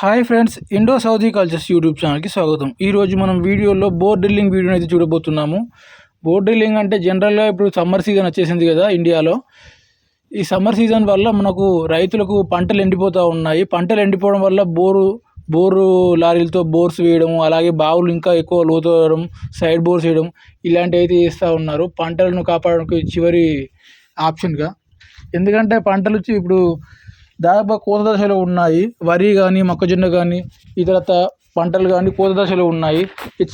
Hi friends Indo Saudi cultures YouTube ఛానల్కి స్వాగతం. ఈరోజు మనం వీడియోలో బోర్ డ్రిల్లింగ్ వీడియోని అయితే చూడబోతున్నాము. బోర్ డ్రిల్లింగ్ అంటే జనరల్గా ఇప్పుడు సమ్మర్ సీజన్ వచ్చేసింది కదా ఇండియాలో. ఈ సమ్మర్ సీజన్ వల్ల మనకు రైతులకు పంటలు ఎండిపోతూ ఉన్నాయి. పంటలు ఎండిపోవడం వల్ల బోరు బోరు లారీలతో బోర్స్ వేయడం అలాగే బావులు ఇంకా ఎక్కువ లోతు వేయడం సైడ్ బోర్స్ వేయడం ఇలాంటివి అయితే చేస్తూ ఉన్నారు. పంటలను కాపాడడానికి చివరి ఆప్షన్గా. ఎందుకంటే పంటలు వచ్చి ఇప్పుడు దాదాపు కోత దశలో ఉన్నాయి. వరి కానీ మొక్కజొన్న కానీ ఇతరత పంటలు కానీ కోత దశలో ఉన్నాయి.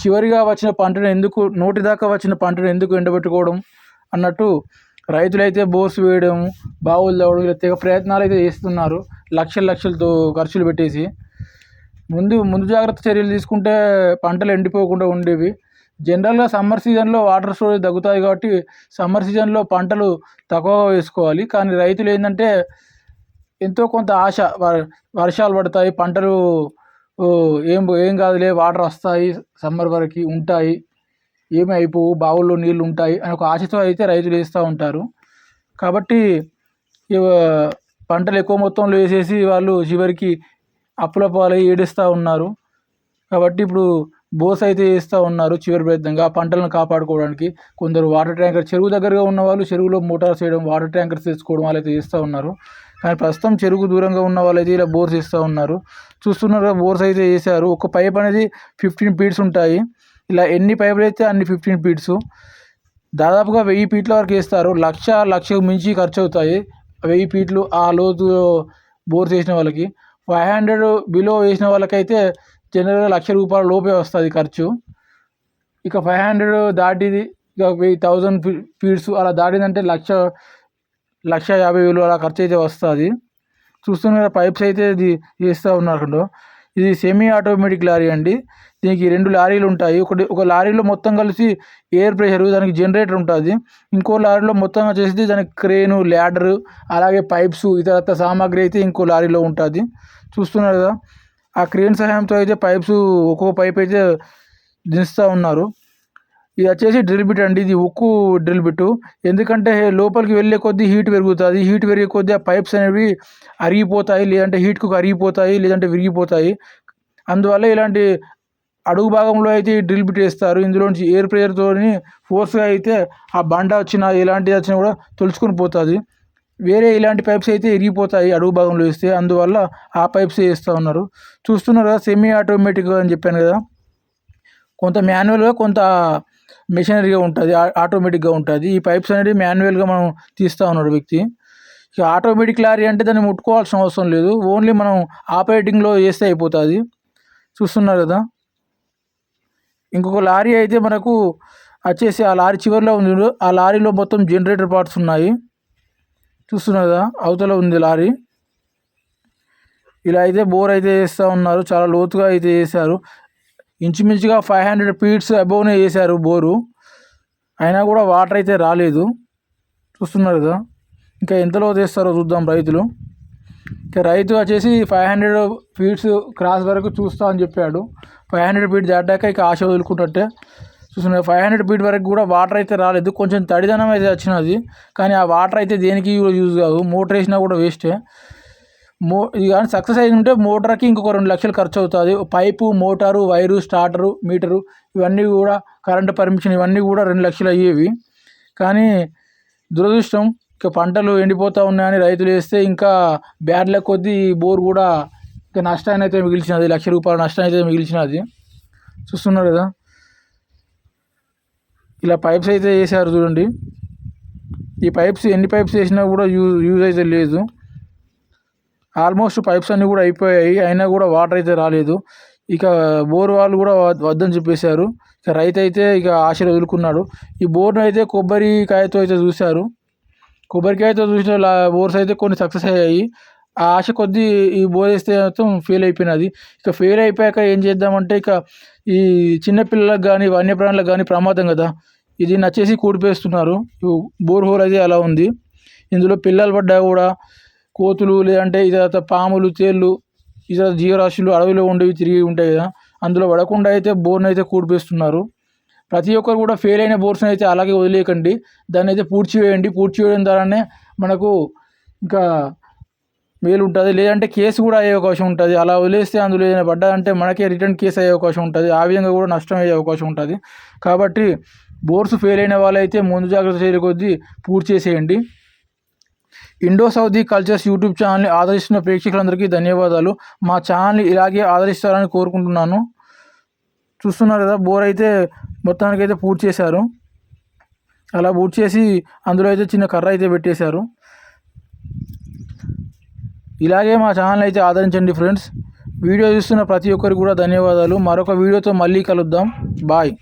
చివరిగా వచ్చిన పంటను ఎందుకు నోటి దాకా వచ్చిన పంటను ఎందుకు ఎండబెట్టుకోవడం అన్నట్టు రైతులైతే బోర్స్ వేయడం బావులు తవ్వడం ఇలా తెగ ప్రయత్నాలు అయితే చేస్తున్నారు. లక్షల లక్షలతో ఖర్చులు పెట్టేసి. ముందు ముందు జాగ్రత్త చర్యలు తీసుకుంటే పంటలు ఎండిపోకుండా ఉండేవి. జనరల్గా సమ్మర్ సీజన్లో వాటర్ స్టోరేజ్ తగ్గుతాయి కాబట్టి సమ్మర్ సీజన్లో పంటలు తక్కువగా వేసుకోవాలి. కానీ రైతులు ఏంటంటే ఎంతో కొంత ఆశ వర్షాలు పడతాయి పంటలు ఏం ఏం కాదులే వాటర్ వస్తాయి సమ్మర్ వరకు ఉంటాయి ఏమి అయిపోవు బావుల్లో నీళ్ళు ఉంటాయి అని ఒక ఆశతో అయితే రైతులు వేస్తూ ఉంటారు. కాబట్టి పంటలు ఎక్కువ మొత్తంలో వేసేసి వాళ్ళు చివరికి అప్పుల పాలై ఏడుస్తూ ఉన్నారు. కాబట్టి ఇప్పుడు బోస్ అయితే వేస్తూ ఉన్నారు చివరి ప్రయత్నంగా. పంటలను కాపాడుకోవడానికి కొందరు వాటర్ ట్యాంకర్ చెరువు దగ్గరగా ఉన్న వాళ్ళు చెరువులో మోటార్స్ చేయడం వాటర్ ట్యాంకర్స్ తెచ్చుకోవడం వాళ్ళు అయితే చేస్తూ ఉన్నారు. కానీ ప్రస్తుతం చెరువు దూరంగా ఉన్న వాళ్ళు అయితే ఇలా బోర్స్ వేస్తూ ఉన్నారు. చూస్తున్నారు బోర్స్ అయితే వేసారు ఒక పైప్ అనేది ఫిఫ్టీన్ ఫీట్స్ ఉంటాయి. ఇలా ఎన్ని పైపులు అయితే అన్ని ఫిఫ్టీన్ ఫీట్స్. దాదాపుగా వెయ్యి ఫీట్ల వరకు వేస్తారు. లక్ష లక్షకు మించి ఖర్చు అవుతాయి. వెయ్యి ఫీట్లు ఆ లోతు బోర్స్ వేసిన వాళ్ళకి. ఫైవ్ హండ్రెడ్ బిలో వేసిన వాళ్ళకైతే జనరల్గా లక్ష రూపాయల లోపే వస్తుంది ఖర్చు. ఇక ఫైవ్ హండ్రెడ్ దాటిది. ఇక వెయ్యి థౌజండ్ ఫీట్స్ అలా దాటిందంటే లక్ష లక్ష యాభై వేలు అలా ఖర్చు అయితే వస్తుంది. చూస్తున్న పైప్స్ అయితే ఇది చేస్తూ ఉన్నారు ఇది సెమీ ఆటోమేటిక్ లారీ అండి. దీనికి రెండు లారీలు ఉంటాయి. ఒకటి ఒక లారీలో మొత్తం కలిసి ఎయిర్ ప్రెషర్ దానికి జనరేటర్ ఉంటుంది. ఇంకో లారీలో మొత్తం వచ్చేసి దానికి క్రేను ల్యాడరు అలాగే పైప్స్ ఇతరత్ర సామాగ్రి అయితే ఇంకో లారీలో ఉంటుంది. చూస్తున్నారు కదా? ఆ క్రేన్ సహాయంతో అయితే పైప్స్ ఒక్కొక్క పైప్ అయితే దించుతూ ఉన్నారు. ఇది వచ్చేసి డ్రిల్ బిట్ అండి. ఇది ఉక్కు డ్రిల్ బిట్ ఎందుకంటే లోపలికి వెళ్ళే కొద్దీ హీట్ పెరుగుతుంది. హీట్ పెరిగే కొద్దీ ఆ పైప్స్ అనేవి అరిగిపోతాయి. లేదంటే హీట్కు అరిగిపోతాయి లేదంటే విరిగిపోతాయి. అందువల్ల ఇలాంటి అడుగు భాగంలో అయితే డ్రిల్ బిట్ వేస్తారు. ఇందులోంచి ఎయిర్ ప్రెషర్తో ఫోర్స్గా అయితే ఆ బండ వచ్చినా ఎలాంటిది వచ్చినా కూడా తొలుచుకొని పోతుంది. వేరే ఇలాంటి పైప్స్ అయితే ఇరిగిపోతాయి అడుగు భాగంలో వేస్తే. అందువల్ల ఆ పైప్స్ వేస్తూ ఉన్నారు. చూస్తున్నారు కదా సెమీ ఆటోమేటిక్ అని చెప్పాను కదా. కొంత మాన్యువల్గా కొంత మెషినరీగా ఉంటుంది ఆటోమేటిక్గా ఉంటుంది. ఈ పైప్స్ అనేది మాన్యువల్గా మనం తీస్తూ ఉన్నాడు వ్యక్తి. ఇక ఆటోమేటిక్ లారీ అంటే దాన్ని ముట్టుకోవాల్సిన అవసరం లేదు. ఓన్లీ మనం ఆపరేటింగ్లో చేస్తే అయిపోతుంది. చూస్తున్నారు కదా. ఇంకొక లారీ అయితే మనకు వచ్చేసి ఆ లారీ చివరిలో ఉంది ఆ లారీలో మొత్తం జనరేటర్ పార్ట్స్ ఉన్నాయి. చూస్తున్నారు అవతల ఉంది లారీ. ఇలా అయితే బోర్ అయితే చేస్తూ ఉన్నారు. చాలా లోతుగా అయితే చేశారు ఇంచుమించుగా ఫైవ్ హండ్రెడ్ ఫీట్స్ అబోవ్నే చేశారు బోరు. అయినా కూడా వాటర్ అయితే రాలేదు. చూస్తున్నారు కదా? ఇంకా ఎంతలో చేస్తారో చూద్దాం రైతులు. ఇంకా రైతు వచ్చేసి ఫైవ్ హండ్రెడ్ ఫీట్స్ క్రాస్ వరకు చూస్తా అని చెప్పాడు. ఫైవ్ హండ్రెడ్ ఫీట్ దాటాక ఇక ఆశ వదులుకుంటుంటే చూస్తున్నారు ఫైవ్ హండ్రెడ్ ఫీట్ వరకు కూడా వాటర్ అయితే రాలేదు. కొంచెం తడిదనం అయితే వచ్చినది. కానీ ఆ వాటర్ అయితే దేనికి యూజ్ కాదు మోటార్ వేసినా కూడా వేస్టే మో ఇది కానీ సక్సెస్ అయి ఉంటే మోటార్కి ఇంకొక రెండు లక్షలు ఖర్చు అవుతుంది. Pipe motor wire starter meter ఇవన్నీ కూడా కరెంటు పర్మిషన్ ఇవన్నీ కూడా రెండు లక్షలు అయ్యేవి. కానీ దురదృష్టం ఇక పంటలు ఎండిపోతూ ఉన్నాయని రైతులు వేస్తే ఇంకా బ్యాడ్ల కొద్దీ బోర్ కూడా ఇంకా నష్టాన్ని అయితే మిగిల్చినది. లక్ష రూపాయల నష్టం అయితే మిగిల్చినది. చూస్తున్నారు కదా? ఇలా పైప్స్ అయితే వేసారు చూడండి. ఈ పైప్స్ ఎన్ని పైప్స్ వేసినా కూడా యూజ్ యూజ్ అయితే లేదు. ఆల్మోస్ట్ పైప్స్ అన్నీ కూడా అయిపోయాయి. అయినా కూడా వాటర్ అయితే రాలేదు. ఇక బోర్ వాళ్ళు కూడా వద్దని చెప్పేశారు. ఇక రైతు అయితే ఇక ఆశలు వదులుకున్నాడు. ఈ బోర్ను అయితే కొబ్బరికాయతో అయితే చూశారు. కొబ్బరికాయతో చూసిన బోర్స్ అయితే కొన్ని సక్సెస్ అయ్యాయి. ఆ ఆశ కొద్దీ ఈ బోర్ మొత్తం ఫెయిల్ అయిపోయినది. ఇక ఫెయిల్ అయిపోయాక ఏం చేద్దామంటే ఇక ఈ చిన్నపిల్లలకు కానీ వన్యప్రాణులకు కానీ ప్రమాదం కదా. ఇది నచ్చేసి కూడిపేస్తున్నారు. బోర్ హోల్ అయితే అలా ఉంది. ఇందులో పిల్లలు పడ్డా కూడా కోతులు లేదంటే ఇతర పాములు తేళ్ళు ఇతర జీవరాశులు అడవిలో ఉండేవి తిరిగి ఉంటాయి కదా. అందులో పడకుండా అయితే బోర్ని అయితే కూడిపేస్తున్నారు. ప్రతి ఒక్కరు కూడా ఫెయిల్ అయిన బోర్స్ని అయితే అలాగే వదిలేయకండి. దాన్ని అయితే పూడ్చివేయండి. పూడ్చివేయడం ద్వారానే మనకు ఇంకా మేలు ఉంటుంది లేదంటే కేసు కూడా అయ్యే అవకాశం ఉంటుంది. అలా వదిలేస్తే అందులో ఏదైనా పడ్డాదంటే మనకే రిటర్న్ కేసు అయ్యే అవకాశం ఉంటుంది. ఆ విధంగా కూడా నష్టం అయ్యే అవకాశం ఉంటుంది. కాబట్టి బోర్స్ ఫెయిల్ అయిన వాళ్ళైతే ముందు జాగ్రత్త చర్యల కొద్దీ పూర్తి చేసేయండి. ఇండో సౌదీ కల్చర్స్ యూట్యూబ్ ఛానల్ని ఆదరిస్తున్న ప్రేక్షకులందరికీ ధన్యవాదాలు. మా ఛానల్ని ఇలాగే ఆదరిస్తారని కోరుకుంటున్నాను. చూస్తున్నారు కదా బోర్ అయితే మొత్తానికైతే పూర్తి చేశారు. అలా పూర్తి చేసి అందులో అయితే చిన్న కర్ర అయితే పెట్టేశారు. ఇలాగే మా ఛానల్ అయితే ఆదరించండి ఫ్రెండ్స్ వీడియో చూస్తున్న ప్రతి ఒక్కరికి కూడా ధన్యవాదాలు. మరొక వీడియోతో మళ్ళీ కలుద్దాం. బాయ్